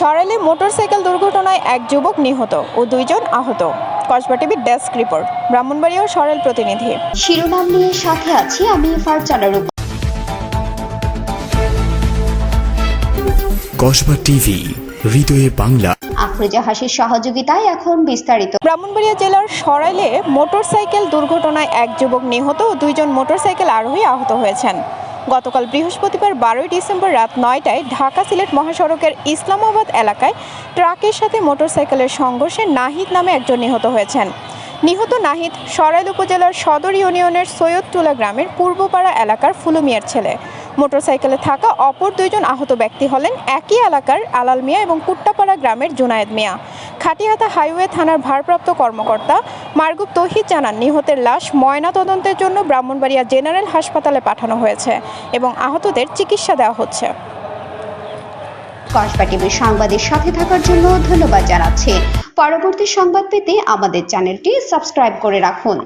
সরাইলে motorcycle দুর্ঘটনায় এক যুবক নিহত ও দুইজন আহত। কসবা টিভির ডেস্ক রিপোর্ট ব্রাহ্মণবাড়িয়া ও সরেল প্রতিনিধি। শিরোনাম নিয়ে সাথে আছি আমি ফারজানা রূপ। কসবা টিভি হৃদয়ে বাংলা। আফরোজা হাসির সহযোগিতায় এখন বিস্তারিত। ব্রাহ্মণবাড়িয়া জেলার সরাইলে মোটরসাইকেল দুর্ঘটনায় এক যুবক নিহত ও দুইজন মোটরসাইকেল আরোহী আহত হয়েছেন। গতকাল বৃহস্পতিবার বারোই ডিসেম্বর রাত নয়টায় ঢাকা সিলেট মহাসড়কের ইসলামাবাদ এলাকায় ট্রাকের সাথে মোটরসাইকেলের সংঘর্ষে নাহিদ নামে একজন নিহত হয়েছেন। নিহত নাহিদ সরাইল উপজেলার সদর ইউনিয়নের সৈয়দটুলা গ্রামের পূর্বপাড়া এলাকার ফুলুমিয়ার ছেলে। মোটরসাইকেলে থাকা অপর দুইজন আহত ব্যক্তি হলেন একই এলাকার আলাল মিয়া এবং কুট্টাপাড়া গ্রামের জুনায়েদ মিয়া। খাটিয়াতা হাইওয়ে থানার ভারপ্রাপ্ত কর্মকর্তা মার্গুব তৌহিদ জানান, নিহতের লাশ ময়না তদন্তের জন্য ব্রাহ্মণবাড়িয়া জেনারেল হাসপাতালে পাঠানো হয়েছে এবং আহতদের চিকিৎসা দেওয়া হচ্ছে। কসবা টিভির সংবাদের সাথে থাকার জন্য ধন্যবাদ জানাচ্ছি। পরবর্তী সংবাদ পেতে আমাদের চ্যানেলটি সাবস্ক্রাইব করে রাখুন।